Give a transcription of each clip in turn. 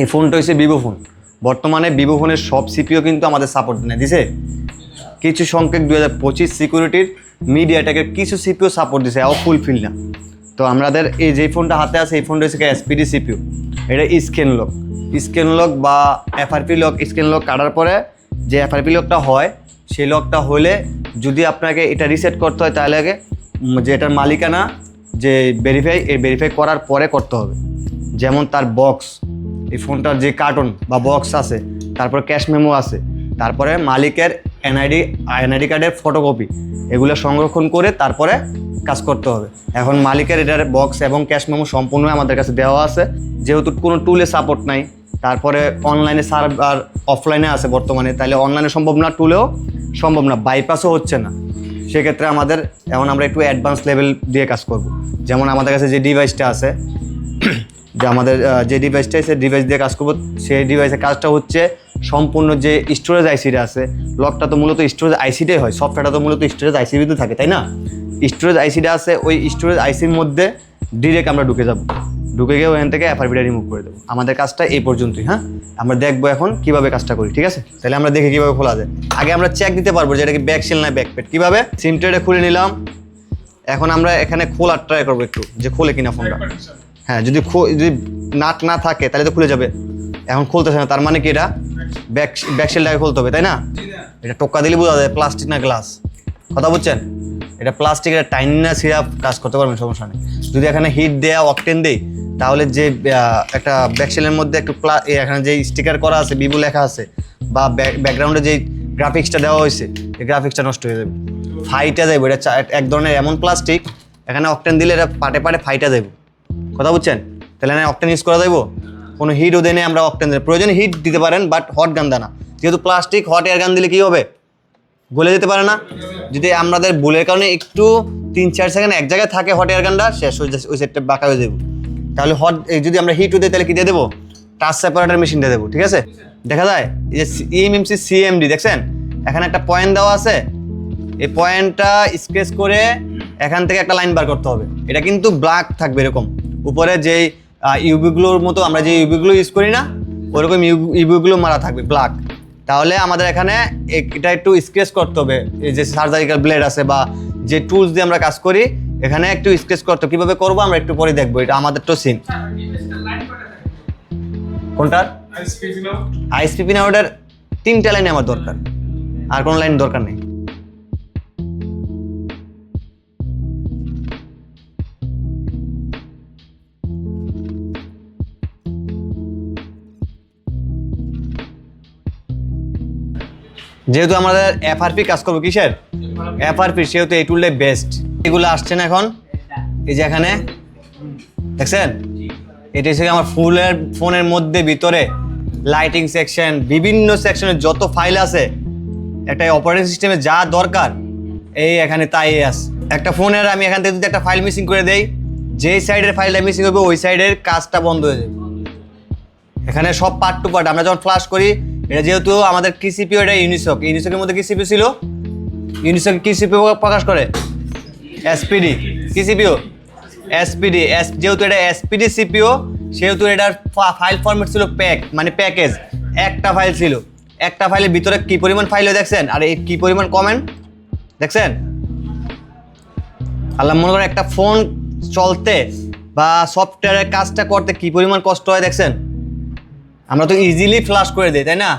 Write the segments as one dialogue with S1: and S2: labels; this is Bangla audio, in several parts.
S1: এই ফোনটা হচ্ছে ভিভো ফোন। বর্তমানে ভিভো ফোনের সব সিপিও কিন্তু আমাদের সাপোর্ট নেয় দিছে? কিছু সংখ্যক দু হাজার পঁচিশ সিকিউরিটির মিডিয়াটেকের কিছু সিপিও সাপোর্ট দিছে, এও ফুলফিল না। তো আমাদের এই যে ফোনটা হাতে আছে, এই ফোনটা হচ্ছে এসপিডি সিপিও এটা স্ক্যান লক স্ক্যান লক বা এফআরপি লক স্ক্যান লক কাটার পরে যে এফআরপি লকটা হয়, সেই লকটা হলে যদি আপনাকে এটা রিসেট করতে হয়, তাহলে আগে যে এটার মালিকানা যে ভেরিফাই এই ভেরিফাই করার পরে করতে হবে। যেমন তার বক্স এই ফোনটার যে কার্টন বা বক্স আছে, তারপর ক্যাশ মেমো আছে, তারপরে মালিকের এনআইডি এনআইডি কার্ডের ফটোকপি এগুলো সংরক্ষণ করে তারপরে কাজ করতে হবে। এখন মালিকের এটার বক্স এবং ক্যাশ মেমো সম্পূর্ণ আমাদের কাছে দেওয়া আছে। যেহেতু কোনো টুলে সাপোর্ট নাই, তারপরে অনলাইনে সার্ভার অফলাইনে আছে বর্তমানে, তাহলে অনলাইনে সম্ভব না টুলেও সম্ভব না বাইপাসও হচ্ছে না। সেক্ষেত্রে আমাদের, এখন আমরা একটু অ্যাডভান্স লেভেল দিয়ে কাজ করব। যেমন আমাদের কাছে যে ডিভাইসটা আছে যে আমাদের যে ডিভাইসটা সেই ডিভাইস দিয়ে কাজ করব, সেই ডিভাইসের কাজটা হচ্ছে সম্পূর্ণ যে স্টোরেজ আইসিটা আছে লকটা তো মূলত স্টোরেজ আইসিটাই হয় সফটওয়্যারটা তো মূলত স্টোরেজ আইসির ভিতরে থাকে, তাই না? স্টোরেজ আইসিটা আছে, ওই স্টোরেজ আইসির মধ্যে ডিরেক্ট আমরা ঢুকে যাব। ঢুকে গিয়ে ওখান থেকে এফআরবিটা রিমুভ করে দেবো। আমাদের কাজটা এই পর্যন্তই হ্যাঁ? আমরা দেখব এখন কীভাবে কাজটা করি, ঠিক আছে? তাহলে আমরা দেখি কীভাবে খোলা যায়। আগে আমরা চেক দিতে পারব যে এটা কি ব্যাক সেল না ব্যাক পেট কীভাবে? সিমটা খুলে নিলাম। এখন আমরা এখানে খোলার ট্রাই করব একটু, যে খোলে কিনা ফোনটা হ্যাঁ যদি যদি নাট না থাকে, তাহলে তো খুলে যাবে। এখন খুলতেছে না, তার মানে কি এটা? ব্যাক ব্যাকশেলটাকে খুলতে হবে, তাই না? এটা টোকা দিলে বোঝা যায় প্লাস্টিক না গ্লাস কথা বুঝছেন? এটা প্লাস্টিক এটা টাইন সিরাপ কাজ করতে পারবেন সমস্যা নেই। যদি এখানে হিট দেয়া অকটেন দেই, তাহলে যে একটা ব্যাকশেলের মধ্যে একটু এখানে যে স্টিকার করা আছে, বিবু লেখা আছে, বা ব্যাকগ্রাউন্ডে যে গ্রাফিক্সটা দেওয়া হয়েছে, এই গ্রাফিক্সটা নষ্ট হয়ে যাবে। ফাইটা যাবে এটা এক ধরনের এমন প্লাস্টিক এখানে অকটেন দিলে এটা পাটে পাটে ফাইটা যাবে কথা বুঝছেন? তাহলে না অকটেন ইউজ করা যাব কোনো হিটও দেনে আমরা অকটেন দেয় প্রয়োজনে হিট দিতে পারেন বাট হট গান দেয় না যেহেতু প্লাস্টিক হট এয়ার গান দিলে কী হবে? গলে যেতে পারে না। যদি আমাদের ভুলের কারণে একটু তিন, চার সেকেন্ড এক জায়গায় থাকে হট এয়ার গানটা শেষ হয়ে যাচ্ছে ওই সেটটা বাঁকা হয়ে যাবে। তাহলে হট যদি আমরা হিটও দিই, তাহলে কি দিয়ে দেবো? টাচ সেপারেটার মেশিন দিয়ে দেবো, ঠিক আছে? দেখা যায়, এই যে ইএমএমসি সিএমডি দেখছেন? এখানে একটা পয়েন্ট দেওয়া আছে। এই পয়েন্টটা স্কেচ করে এখান থেকে একটা লাইন বার করতে হবে। এটা কিন্তু ব্ল্যাক থাকবে এরকম। উপরে যেই ইউবিগুলোর মতো আমরা যে ইউবিগুলো ইউজ করি না ওরকম ইউবিগুলো মারা থাকবে ব্ল্যাক তাহলে আমাদের এখানে এটা একটু স্কেচ করতে হবে। এই যে সার্জারিক্যাল ব্লেড আছে বা যে টুলস দিয়ে আমরা কাজ করি এখানে একটু স্কেচ করতে হবে। কীভাবে করব আমরা একটু পরে দেখব এটা আমাদের তো সিন কোনটার? আইএসপি না ওটার তিনটা লাইন আমার দরকার। আর কোনো লাইন দরকার নেই। যেহেতু আমাদের এফআরপি কাজ করব কিসের? এফআরপি সেহেতু এই টুলটাই বেস্ট এগুলো আসছে না এখন। এই যে এখানে, দেখছেন? এটা হচ্ছে আমার ফুলের, ফোনের মধ্যে, ভিতরে লাইটিং সেকশন বিভিন্ন সেকশনের যত ফাইল আছে, একটা অপারেটিং সিস্টেমে যা দরকার, এই এখানে তাই আছে। একটা ফোনের আমি এখান থেকে যদি একটা ফাইল মিসিং করে দেই, যেই সাইডের ফাইলটা মিসিং হবে, ওই সাইডের কাজটা বন্ধ হয়ে যাবে। এখানে সব পার্ট টু পার্ট আমরা যখন ফ্লাশ করি এটা যেহেতু আমাদের কি সিপিও এটা ইউনিসক ইউনিসকের মধ্যে কি সিপিও ছিল? ইউনিসক কি সিপিও প্রকাশ করে? এসপিডি কি সিপিও এসপিডি এস যেহেতু এটা এসপিডি সিপিও সেহেতু এটার ফাইল ফরম্যাট ছিল প্যাক মানে প্যাকেজ একটা ফাইল ছিল। একটা ফাইলের ভিতরে কি পরিমাণ ফাইল দেখছেন? আর এই কি পরিমাণ কমেন্ট দেখছেন? আল্লাহ মনে করেন একটা ফোন চলতে বা সফটওয়্যারের কাজটা করতে কি পরিমাণ কষ্ট হয় দেখছেন? আমরা তো ইজিলি ফ্লাশ করে দিই তাই না?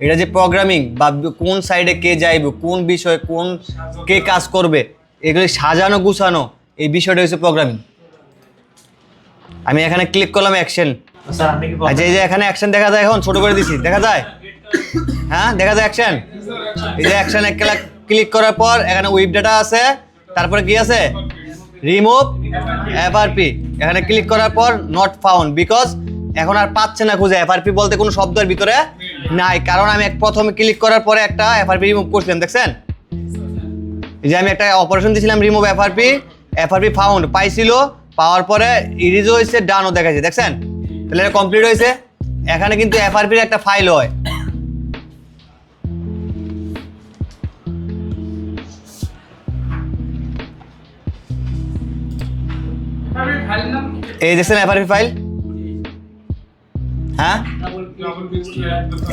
S1: এটা যে প্রোগ্রামিং বা কোন সাইডে কে যাইবে কোন বিষয়ে কোন কে কাজ করবে এগুলি সাজানো গুছানো এই বিষয়টা হচ্ছে প্রোগ্রামিং আমি এখানে ক্লিক করলাম অ্যাকশন
S2: কি
S1: আচ্ছা এই যে এখানে অ্যাকশন দেখা যায় এখন ছোট করে দিছি দেখা যায়? হ্যাঁ দেখা যায় অ্যাকশন এই যে অ্যাকশন এক ক্লিক করার পর এখানে উইপ ডাটা আছে তারপরে কি আছে? রিমুভ এফআরপি এখানে ক্লিক করার পর নট ফাউন্ড বিকজ এখন আর পাচ্ছে না খুঁজে। এফআরপি বলতে কোনো শব্দের ভিতরে নাই। কারণ আমি এক প্রথমে ক্লিক করার পরে একটা এফআরপি রিমুভ করছিলাম দেখছেন? এই যে আমি একটা অপারেশন দিয়েছিলাম রিমুভ এফআরপি এফআরপি ফাউন্ড পাইছিল। পাওয়ার পরে ইরিজও হয়েছে ডানও দেখাচ্ছে দেখছেন? তাহলে এটা কমপ্লিট হয়েছে। এখানে কিন্তু এফআরপির একটা ফাইল হয়। এই দেখছেন এফআরপি ফাইল হ্যাঁ?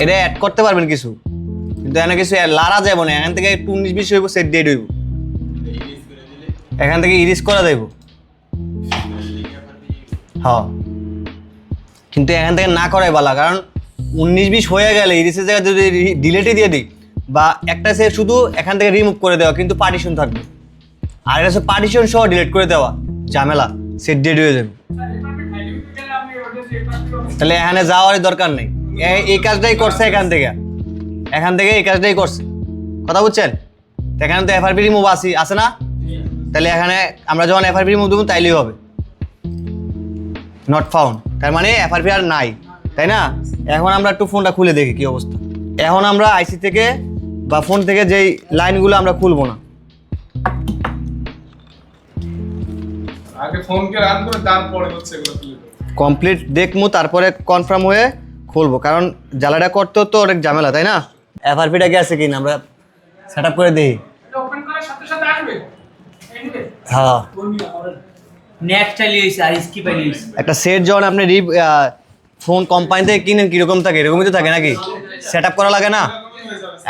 S1: এটা অ্যাড করতে পারবেন কিছু। কিন্তু এখানে কিছু লারা যাব না, এখান থেকে একটু উনিশ বিশ হইব সেট ডেট হইব এখান থেকে ইরিস করা যাইব। হ্যাঁ। কিন্তু এখান থেকে না করাই ভালো, কারণ উনিশ বিশ হয়ে গেলে ইরিসের জায়গায় যদি ডিলেটে দিয়ে দিই, বা একটা সে শুধু এখান থেকে রিমুভ করে দেওয়া, কিন্তু পার্টিশন থাকবে। আর এটা হচ্ছে পার্টিশন সহ ডিলিট করে দেওয়া, ঝামেলা সেট ডেট হয়ে যাবে। তাহলে এখানে যাওয়ারই দরকার নেই। এই কাজটাই করছে এখান থেকে। এখান থেকে এই কাজটাই করছে। কথা বুঝছেন? এখানে তো এফআরপি রিমুভ আসি আছে না? তাহলে এখানে আমরা যখন এফআরপি রিমুভ দেবো, তাইলেই হবে। নট ফাউন্ড তার মানে এফআরপি আর নাই, তাই না? এখন আমরা একটু ফোনটা খুলে দেখি কি অবস্থা। এখন আমরা আইসি থেকে বা ফোন থেকে যেই লাইনগুলো আমরা খুলবো না।
S2: আগে ফোনকে রান করে তারপরে হচ্ছে এগুলো
S1: কমপ্লিট দেখব তারপরে কনফার্ম হয়ে খুলবো। কারণ জ্বালাটা করতেও তো অনেক ঝামেলা তাই না? এফআরপিটা গেছে কিনা? আমরা সেট আপ করে দিই।
S2: এটা ওপেন করার সাথে সাথে আসবে। এই নিবে
S1: হ্যাঁ। একটা সেট যখন আপনি রি ফোন কোম্পানি থেকে কিনেন কীরকম থাকে? এরকমই তো থাকে নাকি? সেট আপ করা লাগে না?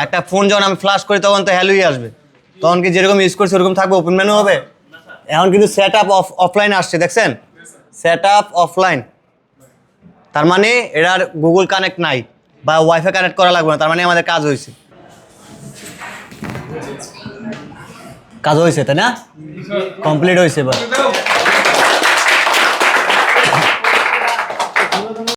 S1: একটা ফোন যখন আমি ফ্লাশ করি তখন তো হ্যালোই আসবে। তখন কি যেরকম ইউজ করছি ওরকম থাকবে? ওপেন মেনু হবে? এখন কিন্তু সেট আপ অফ অফলাইন আসছে দেখছেন? সেট আপ অফলাইন তার মানে এটার গুগল কানেক্ট নাই বা ওয়াইফাই কানেক্ট করা লাগবে না তার মানে আমাদের কাজ হয়েছে। কাজ হয়েছে তাই না? কমপ্লিট হয়েছে এবার।